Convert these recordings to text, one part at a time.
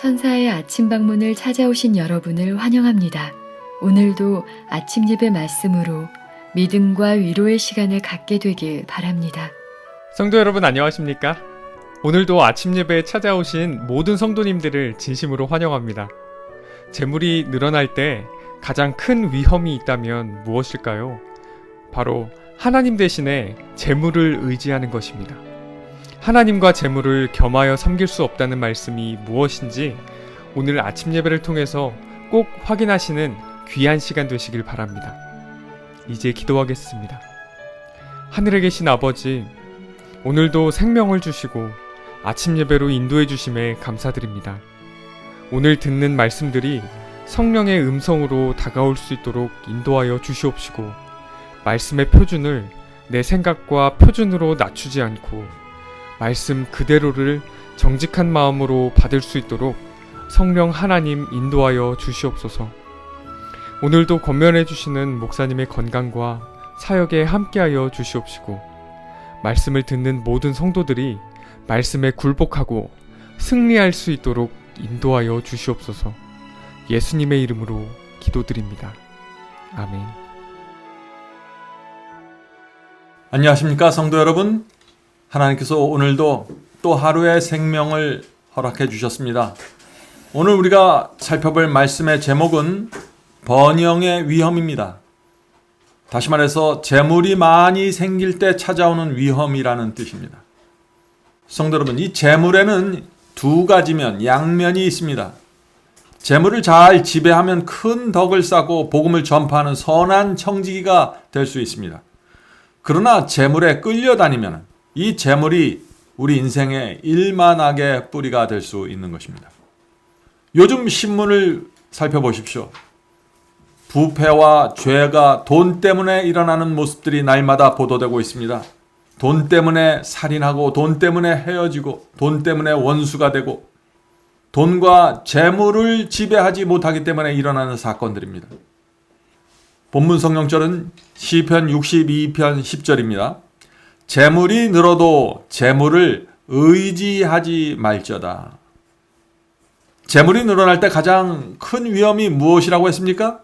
천사의 아침 방문을 찾아오신 여러분을 환영합니다. 오늘도 아침 예배 말씀으로 믿음과 위로의 시간을 갖게 되길 바랍니다. 성도 여러분 안녕하십니까? 오늘도 아침 예배에 찾아오신 모든 성도님들을 진심으로 환영합니다. 재물이 늘어날 때 가장 큰 위험이 있다면 무엇일까요? 바로 하나님 대신에 재물을 의지하는 것입니다. 하나님과 재물을 겸하여 섬길 수 없다는 말씀이 무엇인지 오늘 아침 예배를 통해서 꼭 확인하시는 귀한 시간 되시길 바랍니다. 이제 기도하겠습니다. 하늘에 계신 아버지, 오늘도 생명을 주시고 아침 예배로 인도해 주심에 감사드립니다. 오늘 듣는 말씀들이 성령의 음성으로 다가올 수 있도록 인도하여 주시옵시고 말씀의 표준을 내 생각과 표준으로 낮추지 않고 말씀 그대로를 정직한 마음으로 받을 수 있도록 성령 하나님 인도하여 주시옵소서. 오늘도 권면해 주시는 목사님의 건강과 사역에 함께하여 주시옵시고 말씀을 듣는 모든 성도들이 말씀에 굴복하고 승리할 수 있도록 인도하여 주시옵소서. 예수님의 이름으로 기도드립니다. 아멘. 안녕하십니까 성도 여러분 하나님께서 오늘도 또 하루의 생명을 허락해 주셨습니다. 오늘 우리가 살펴볼 말씀의 제목은 번영의 위험입니다. 다시 말해서 재물이 많이 생길 때 찾아오는 위험이라는 뜻입니다. 성도 여러분 이 재물에는 두 가지면 양면이 있습니다. 재물을 잘 지배하면 큰 덕을 쌓고 복음을 전파하는 선한 청지기가 될 수 있습니다. 그러나 재물에 끌려다니면 이 재물이 우리 인생의 일만하게 뿌리가 될 수 있는 것입니다. 요즘 신문을 살펴보십시오. 부패와 죄가 돈 때문에 일어나는 모습들이 날마다 보도되고 있습니다. 돈 때문에 살인하고 돈 때문에 헤어지고 돈 때문에 원수가 되고 돈과 재물을 지배하지 못하기 때문에 일어나는 사건들입니다. 본문 성령절은 시편 62편 10절입니다. 재물이 늘어도 재물을 의지하지 말저다. 재물이 늘어날 때 가장 큰 위험이 무엇이라고 했습니까?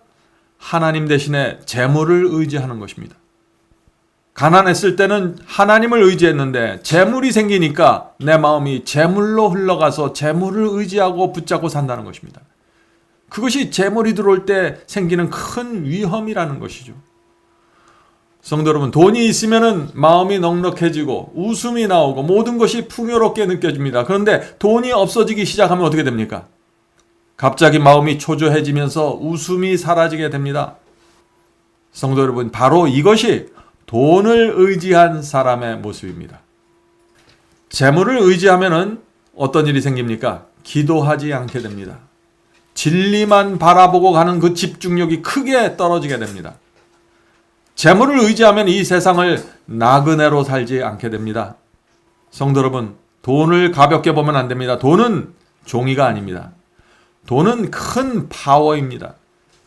하나님 대신에 재물을 의지하는 것입니다. 가난했을 때는 하나님을 의지했는데 재물이 생기니까 내 마음이 재물로 흘러가서 재물을 의지하고 붙잡고 산다는 것입니다. 그것이 재물이 들어올 때 생기는 큰 위험이라는 것이죠. 성도 여러분, 돈이 있으면 마음이 넉넉해지고 웃음이 나오고 모든 것이 풍요롭게 느껴집니다. 그런데 돈이 없어지기 시작하면 어떻게 됩니까? 갑자기 마음이 초조해지면서 웃음이 사라지게 됩니다. 성도 여러분, 바로 이것이 돈을 의지한 사람의 모습입니다. 재물을 의지하면 어떤 일이 생깁니까? 기도하지 않게 됩니다. 진리만 바라보고 가는 그 집중력이 크게 떨어지게 됩니다. 재물을 의지하면 이 세상을 나그네로 살지 않게 됩니다. 성도 여러분, 돈을 가볍게 보면 안 됩니다. 돈은 종이가 아닙니다. 돈은 큰 파워입니다.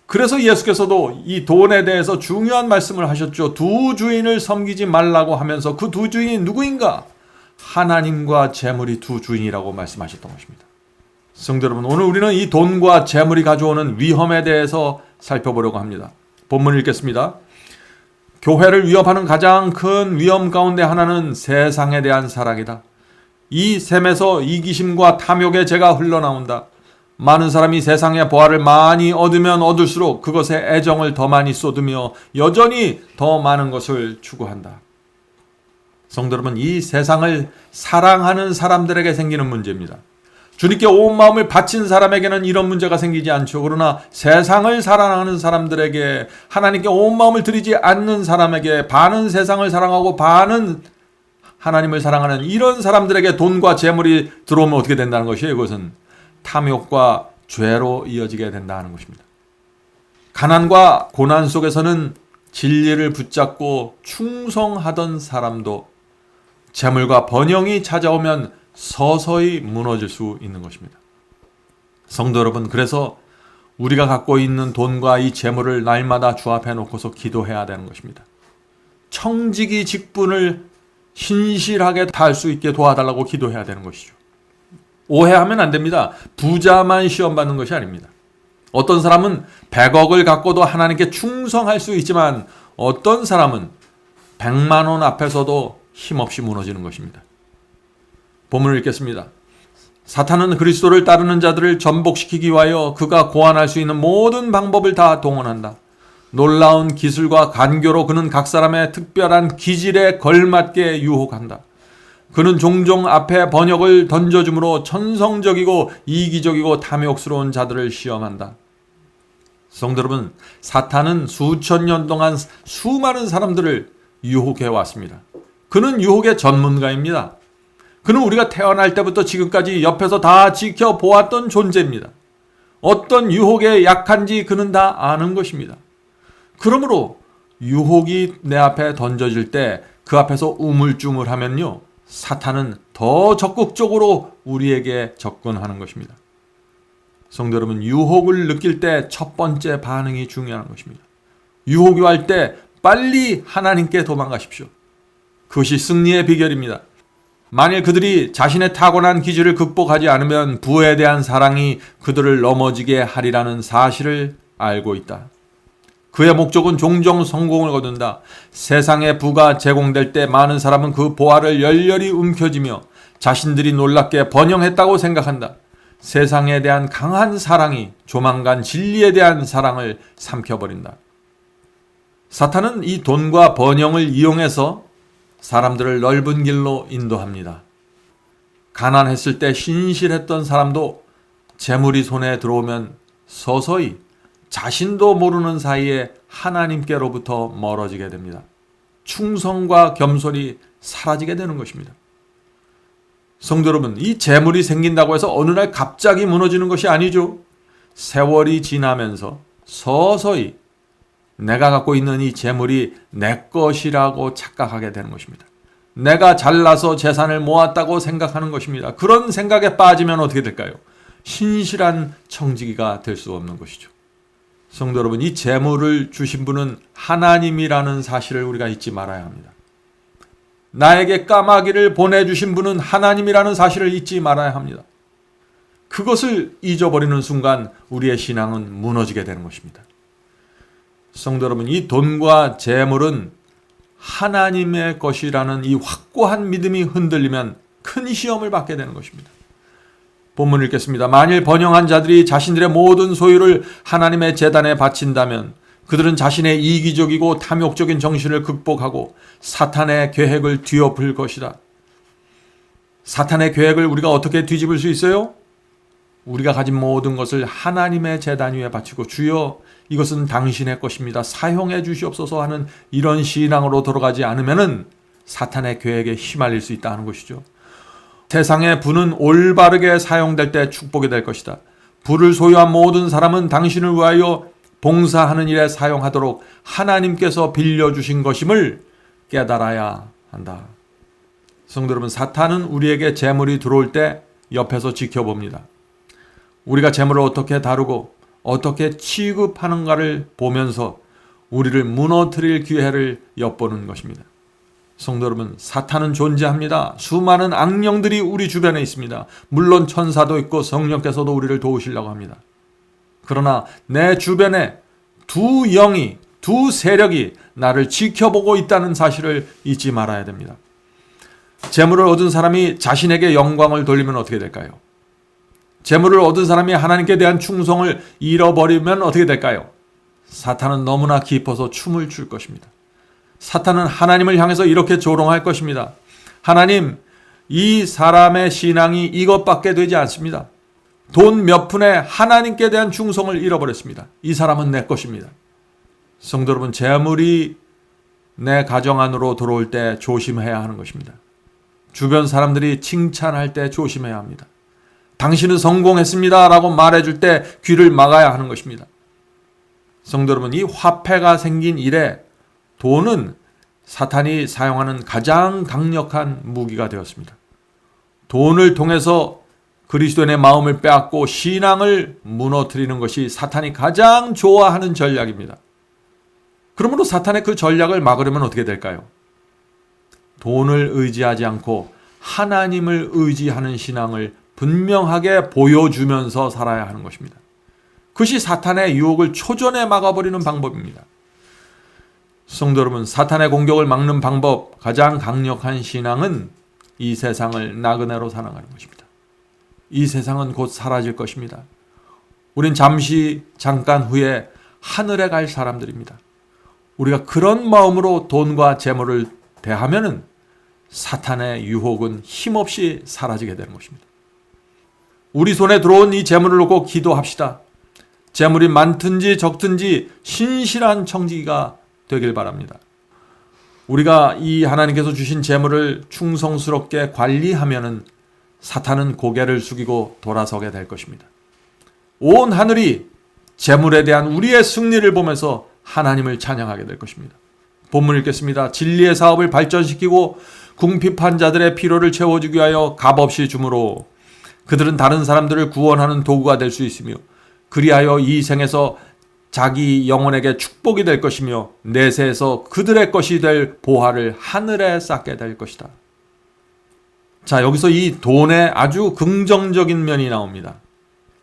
그래서 예수께서도 이 돈에 대해서 중요한 말씀을 하셨죠. 두 주인을 섬기지 말라고 하면서 그 두 주인이 누구인가? 하나님과 재물이 두 주인이라고 말씀하셨던 것입니다. 성도 여러분, 오늘 우리는 이 돈과 재물이 가져오는 위험에 대해서 살펴보려고 합니다. 본문을 읽겠습니다. 교회를 위협하는 가장 큰 위험 가운데 하나는 세상에 대한 사랑이다. 이 샘에서 이기심과 탐욕의 죄가 흘러나온다. 많은 사람이 세상의 보화를 많이 얻으면 얻을수록 그것에 애정을 더 많이 쏟으며 여전히 더 많은 것을 추구한다. 성도 여러분, 이 세상을 사랑하는 사람들에게 생기는 문제입니다. 주님께 온 마음을 바친 사람에게는 이런 문제가 생기지 않죠. 그러나 세상을 사랑하는 사람들에게 하나님께 온 마음을 들이지 않는 사람에게 반은 세상을 사랑하고 반은 하나님을 사랑하는 이런 사람들에게 돈과 재물이 들어오면 어떻게 된다는 것이에요. 이것은 탐욕과 죄로 이어지게 된다는 것입니다. 가난과 고난 속에서는 진리를 붙잡고 충성하던 사람도 재물과 번영이 찾아오면 서서히 무너질 수 있는 것입니다. 성도 여러분, 그래서 우리가 갖고 있는 돈과 이 재물을 날마다 주 앞에 놓고서 기도해야 되는 것입니다. 청지기 직분을 신실하게 다할 수 있게 도와달라고 기도해야 되는 것이죠. 오해하면 안 됩니다. 부자만 시험 받는 것이 아닙니다. 어떤 사람은 100억을 갖고도 하나님께 충성할 수 있지만 어떤 사람은 100만 원 앞에서도 힘없이 무너지는 것입니다. 본문을 읽겠습니다. 사탄은 그리스도를 따르는 자들을 전복시키기 위하여 그가 고안할 수 있는 모든 방법을 다 동원한다. 놀라운 기술과 간교로 그는 각 사람의 특별한 기질에 걸맞게 유혹한다. 그는 종종 앞에 번역을 던져주므로 천성적이고 이기적이고 탐욕스러운 자들을 시험한다. 성도 여러분, 사탄은 수천 년 동안 수많은 사람들을 유혹해 왔습니다. 그는 유혹의 전문가입니다. 그는 우리가 태어날 때부터 지금까지 옆에서 다 지켜보았던 존재입니다. 어떤 유혹에 약한지 그는 다 아는 것입니다. 그러므로 유혹이 내 앞에 던져질 때 그 앞에서 우물쭈물하면요. 사탄은 더 적극적으로 우리에게 접근하는 것입니다. 성도 여러분, 유혹을 느낄 때 첫 번째 반응이 중요한 것입니다. 유혹이 할 때 빨리 하나님께 도망가십시오. 그것이 승리의 비결입니다. 만일 그들이 자신의 타고난 기질을 극복하지 않으면 부에 대한 사랑이 그들을 넘어지게 하리라는 사실을 알고 있다. 그의 목적은 종종 성공을 거둔다. 세상에 부가 제공될 때 많은 사람은 그 보화를 열렬히 움켜쥐며 자신들이 놀랍게 번영했다고 생각한다. 세상에 대한 강한 사랑이 조만간 진리에 대한 사랑을 삼켜버린다. 사탄은 이 돈과 번영을 이용해서 사람들을 넓은 길로 인도합니다. 가난했을 때 신실했던 사람도 재물이 손에 들어오면 서서히 자신도 모르는 사이에 하나님께로부터 멀어지게 됩니다. 충성과 겸손이 사라지게 되는 것입니다. 성도 여러분, 이 재물이 생긴다고 해서 어느 날 갑자기 무너지는 것이 아니죠. 세월이 지나면서 서서히 내가 갖고 있는 이 재물이 내 것이라고 착각하게 되는 것입니다. 내가 잘나서 재산을 모았다고 생각하는 것입니다. 그런 생각에 빠지면 어떻게 될까요? 신실한 청지기가 될 수 없는 것이죠. 성도 여러분, 이 재물을 주신 분은 하나님이라는 사실을 우리가 잊지 말아야 합니다. 나에게 까마귀를 보내주신 분은 하나님이라는 사실을 잊지 말아야 합니다. 그것을 잊어버리는 순간 우리의 신앙은 무너지게 되는 것입니다. 성도 여러분, 이 돈과 재물은 하나님의 것이라는 이 확고한 믿음이 흔들리면 큰 시험을 받게 되는 것입니다. 본문 읽겠습니다. 만일 번영한 자들이 자신들의 모든 소유를 하나님의 재단에 바친다면 그들은 자신의 이기적이고 탐욕적인 정신을 극복하고 사탄의 계획을 뒤엎을 것이다. 사탄의 계획을 우리가 어떻게 뒤집을 수 있어요? 우리가 가진 모든 것을 하나님의 재단 위에 바치고 주여 이것은 당신의 것입니다. 사용해 주시옵소서 하는 이런 신앙으로 돌아가지 않으면은 사탄의 계획에 휘말릴 수 있다는 것이죠. 세상의 부는 올바르게 사용될 때 축복이 될 것이다. 부를 소유한 모든 사람은 당신을 위하여 봉사하는 일에 사용하도록 하나님께서 빌려주신 것임을 깨달아야 한다. 성도 여러분, 사탄은 우리에게 재물이 들어올 때 옆에서 지켜봅니다. 우리가 재물을 어떻게 다루고 어떻게 취급하는가를 보면서 우리를 무너뜨릴 기회를 엿보는 것입니다. 성도 여러분, 사탄은 존재합니다. 수많은 악령들이 우리 주변에 있습니다. 물론 천사도 있고 성령께서도 우리를 도우시려고 합니다. 그러나 내 주변에 두 영이, 두 세력이 나를 지켜보고 있다는 사실을 잊지 말아야 됩니다. 재물을 얻은 사람이 자신에게 영광을 돌리면 어떻게 될까요? 재물을 얻은 사람이 하나님께 대한 충성을 잃어버리면 어떻게 될까요? 사탄은 너무나 깊어서 춤을 출 것입니다. 사탄은 하나님을 향해서 이렇게 조롱할 것입니다. 하나님, 이 사람의 신앙이 이것밖에 되지 않습니다. 돈 몇 푼에 하나님께 대한 충성을 잃어버렸습니다. 이 사람은 내 것입니다. 성도 여러분, 재물이 내 가정 안으로 들어올 때 조심해야 하는 것입니다. 주변 사람들이 칭찬할 때 조심해야 합니다. 당신은 성공했습니다. 라고 말해줄 때 귀를 막아야 하는 것입니다. 성도 여러분, 이 화폐가 생긴 이래 돈은 사탄이 사용하는 가장 강력한 무기가 되었습니다. 돈을 통해서 그리스도인의 마음을 빼앗고 신앙을 무너뜨리는 것이 사탄이 가장 좋아하는 전략입니다. 그러므로 사탄의 그 전략을 막으려면 어떻게 될까요? 돈을 의지하지 않고 하나님을 의지하는 신앙을 분명하게 보여주면서 살아야 하는 것입니다. 그것이 사탄의 유혹을 초전에 막아버리는 방법입니다. 성도 여러분, 사탄의 공격을 막는 방법, 가장 강력한 신앙은 이 세상을 나그네로 살아가는 것입니다. 이 세상은 곧 사라질 것입니다. 우린 잠시, 잠깐 후에 하늘에 갈 사람들입니다. 우리가 그런 마음으로 돈과 재물을 대하면은 사탄의 유혹은 힘없이 사라지게 되는 것입니다. 우리 손에 들어온 이 재물을 놓고 기도합시다. 재물이 많든지 적든지 신실한 청지기가 되길 바랍니다. 우리가 이 하나님께서 주신 재물을 충성스럽게 관리하면은 사탄은 고개를 숙이고 돌아서게 될 것입니다. 온 하늘이 재물에 대한 우리의 승리를 보면서 하나님을 찬양하게 될 것입니다. 본문 읽겠습니다. 진리의 사업을 발전시키고 궁핍한 자들의 피로를 채워주기 위하여 값없이 주므로 그들은 다른 사람들을 구원하는 도구가 될 수 있으며 그리하여 이 생에서 자기 영혼에게 축복이 될 것이며 내세에서 그들의 것이 될 보화를 하늘에 쌓게 될 것이다. 자, 여기서 이 돈의 아주 긍정적인 면이 나옵니다.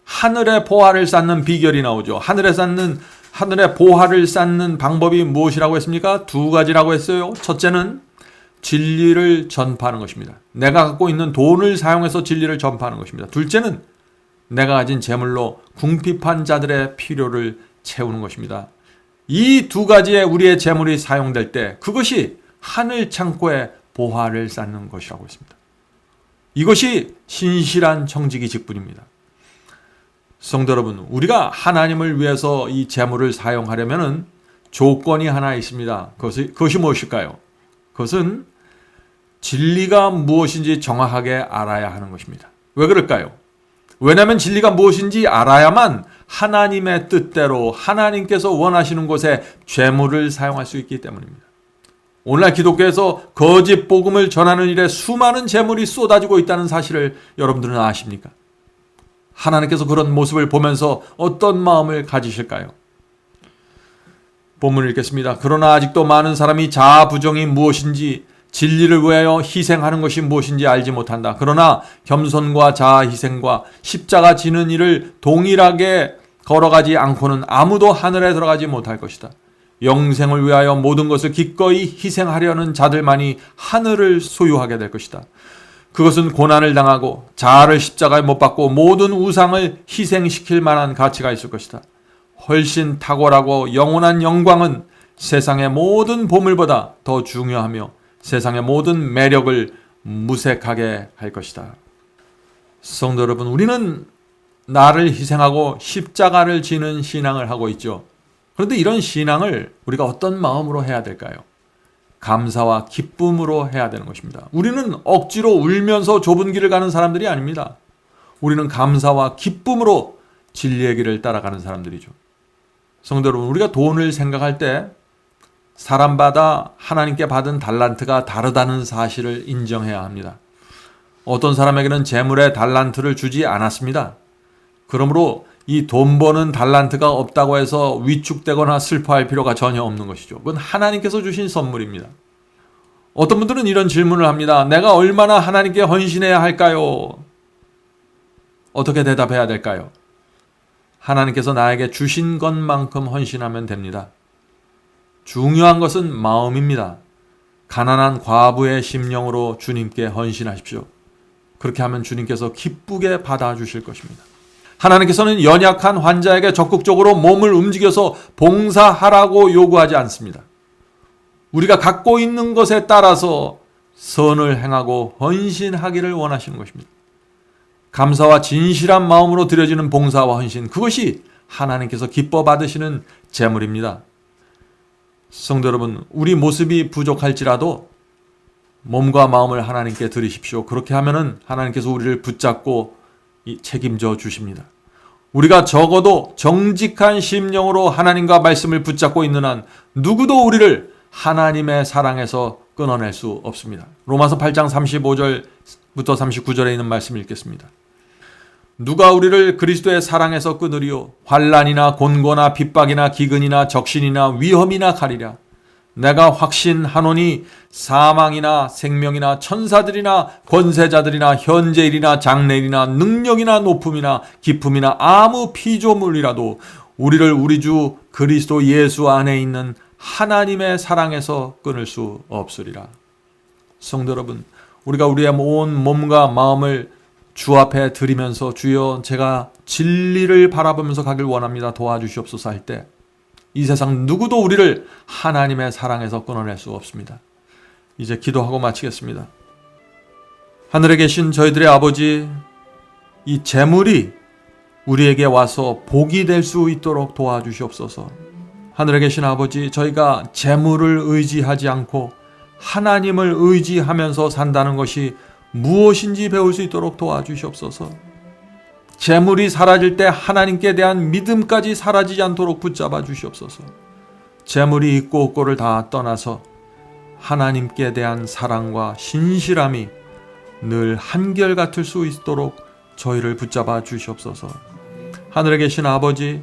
하늘의 보화를 쌓는 비결이 나오죠. 하늘에 쌓는 하늘의 보화를 쌓는 방법이 무엇이라고 했습니까? 두 가지라고 했어요. 첫째는 진리를 전파하는 것입니다. 내가 갖고 있는 돈을 사용해서 진리를 전파하는 것입니다. 둘째는 내가 가진 재물로 궁핍한 자들의 필요를 채우는 것입니다. 이 두 가지의 우리의 재물이 사용될 때 그것이 하늘 창고에 보화를 쌓는 것이라고 했습니다. 이것이 신실한 청지기 직분입니다. 성도 여러분, 우리가 하나님을 위해서 이 재물을 사용하려면 조건이 하나 있습니다. 그것이, 그것이 무엇일까요? 그것은 진리가 무엇인지 정확하게 알아야 하는 것입니다. 왜 그럴까요? 왜냐하면 진리가 무엇인지 알아야만 하나님의 뜻대로 하나님께서 원하시는 곳에 재물을 사용할 수 있기 때문입니다. 오늘날 기독교에서 거짓 복음을 전하는 일에 수많은 재물이 쏟아지고 있다는 사실을 여러분들은 아십니까? 하나님께서 그런 모습을 보면서 어떤 마음을 가지실까요? 본문을 읽겠습니다. 그러나 아직도 많은 사람이 자아 부정이 무엇인지 진리를 위하여 희생하는 것이 무엇인지 알지 못한다. 그러나 겸손과 자아 희생과 십자가 지는 일을 동일하게 걸어가지 않고는 아무도 하늘에 들어가지 못할 것이다. 영생을 위하여 모든 것을 기꺼이 희생하려는 자들만이 하늘을 소유하게 될 것이다. 그것은 고난을 당하고 자아를 십자가에 못 박고 모든 우상을 희생시킬 만한 가치가 있을 것이다. 훨씬 탁월하고 영원한 영광은 세상의 모든 보물보다 더 중요하며 세상의 모든 매력을 무색하게 할 것이다. 성도 여러분, 우리는 나를 희생하고 십자가를 지는 신앙을 하고 있죠. 그런데 이런 신앙을 우리가 어떤 마음으로 해야 될까요? 감사와 기쁨으로 해야 되는 것입니다. 우리는 억지로 울면서 좁은 길을 가는 사람들이 아닙니다. 우리는 감사와 기쁨으로 진리의 길을 따라가는 사람들이죠. 성도 여러분, 우리가 돈을 생각할 때 사람마다 하나님께 받은 달란트가 다르다는 사실을 인정해야 합니다. 어떤 사람에게는 재물의 달란트를 주지 않았습니다. 그러므로 이 돈 버는 달란트가 없다고 해서 위축되거나 슬퍼할 필요가 전혀 없는 것이죠. 그건 하나님께서 주신 선물입니다. 어떤 분들은 이런 질문을 합니다. 내가 얼마나 하나님께 헌신해야 할까요? 어떻게 대답해야 될까요? 하나님께서 나에게 주신 것만큼 헌신하면 됩니다. 중요한 것은 마음입니다. 가난한 과부의 심령으로 주님께 헌신하십시오. 그렇게 하면 주님께서 기쁘게 받아주실 것입니다. 하나님께서는 연약한 환자에게 적극적으로 몸을 움직여서 봉사하라고 요구하지 않습니다. 우리가 갖고 있는 것에 따라서 선을 행하고 헌신하기를 원하시는 것입니다. 감사와 진실한 마음으로 드려지는 봉사와 헌신, 그것이 하나님께서 기뻐 받으시는 재물입니다. 성도 여러분, 우리 모습이 부족할지라도 몸과 마음을 하나님께 드리십시오. 그렇게 하면은 하나님께서 우리를 붙잡고 책임져 주십니다. 우리가 적어도 정직한 심령으로 하나님과 말씀을 붙잡고 있는 한 누구도 우리를 하나님의 사랑에서 끊어낼 수 없습니다. 로마서 8장 35절부터 39절에 있는 말씀을 읽겠습니다. 누가 우리를 그리스도의 사랑에서 끊으리요 환란이나 곤고나 핍박이나 기근이나 적신이나 위험이나 가리랴 내가 확신하노니 사망이나 생명이나 천사들이나 권세자들이나 현재일이나 장래일이나 능력이나 높음이나 기품이나 아무 피조물이라도 우리를 우리 주 그리스도 예수 안에 있는 하나님의 사랑에서 끊을 수 없으리라. 성도 여러분, 우리가 우리의 온 몸과 마음을 주 앞에 드리면서 주여 제가 진리를 바라보면서 가길 원합니다. 도와주시옵소서 할 때 이 세상 누구도 우리를 하나님의 사랑에서 끊어낼 수 없습니다. 이제 기도하고 마치겠습니다. 하늘에 계신 저희들의 아버지, 이 재물이 우리에게 와서 복이 될 수 있도록 도와주시옵소서. 하늘에 계신 아버지, 저희가 재물을 의지하지 않고 하나님을 의지하면서 산다는 것이 무엇인지 배울 수 있도록 도와주시옵소서. 재물이 사라질 때 하나님께 대한 믿음까지 사라지지 않도록 붙잡아 주시옵소서. 재물이 있고 없고를 다 떠나서 하나님께 대한 사랑과 신실함이 늘 한결같을 수 있도록 저희를 붙잡아 주시옵소서. 하늘에 계신 아버지,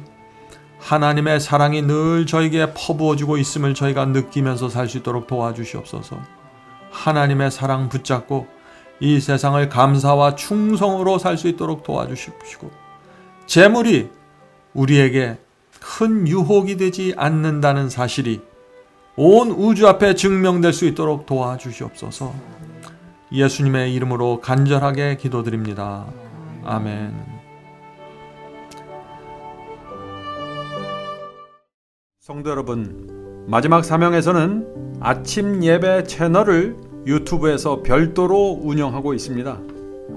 하나님의 사랑이 늘 저에게 퍼부어지고 있음을 저희가 느끼면서 살 수 있도록 도와주시옵소서. 하나님의 사랑 붙잡고 이 세상을 감사와 충성으로 살 수 있도록 도와주시고 재물이 우리에게 큰 유혹이 되지 않는다는 사실이 온 우주 앞에 증명될 수 있도록 도와주시옵소서. 예수님의 이름으로 간절하게 기도드립니다. 아멘. 성도 여러분, 마지막 사명에서는 아침 예배 채널을 유튜브에서 별도로 운영하고 있습니다.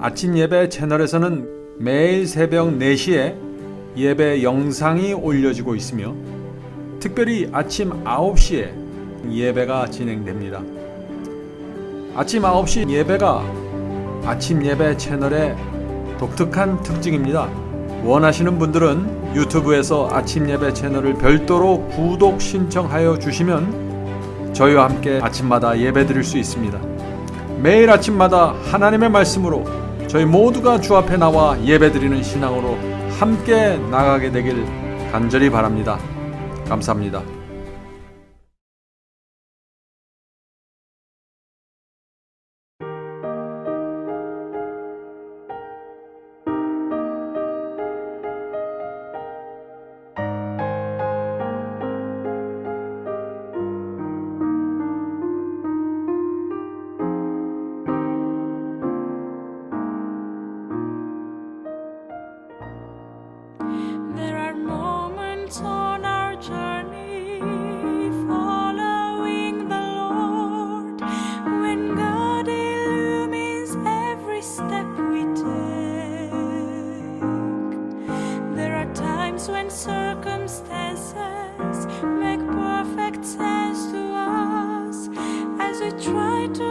아침 예배 채널에서는 매일 새벽 4시에 예배 영상이 올려지고 있으며 특별히 아침 9시에 예배가 진행됩니다. 아침 9시 예배가 아침 예배 채널의 독특한 특징입니다. 원하시는 분들은 유튜브에서 아침 예배 채널을 별도로 구독 신청하여 주시면 저희와 함께 아침마다 예배 드릴 수 있습니다. 매일 아침마다 하나님의 말씀으로 저희 모두가 주 앞에 나와 예배 드리는 신앙으로 함께 나가게 되길 간절히 바랍니다. 감사합니다. when circumstances make perfect sense to us. As we try to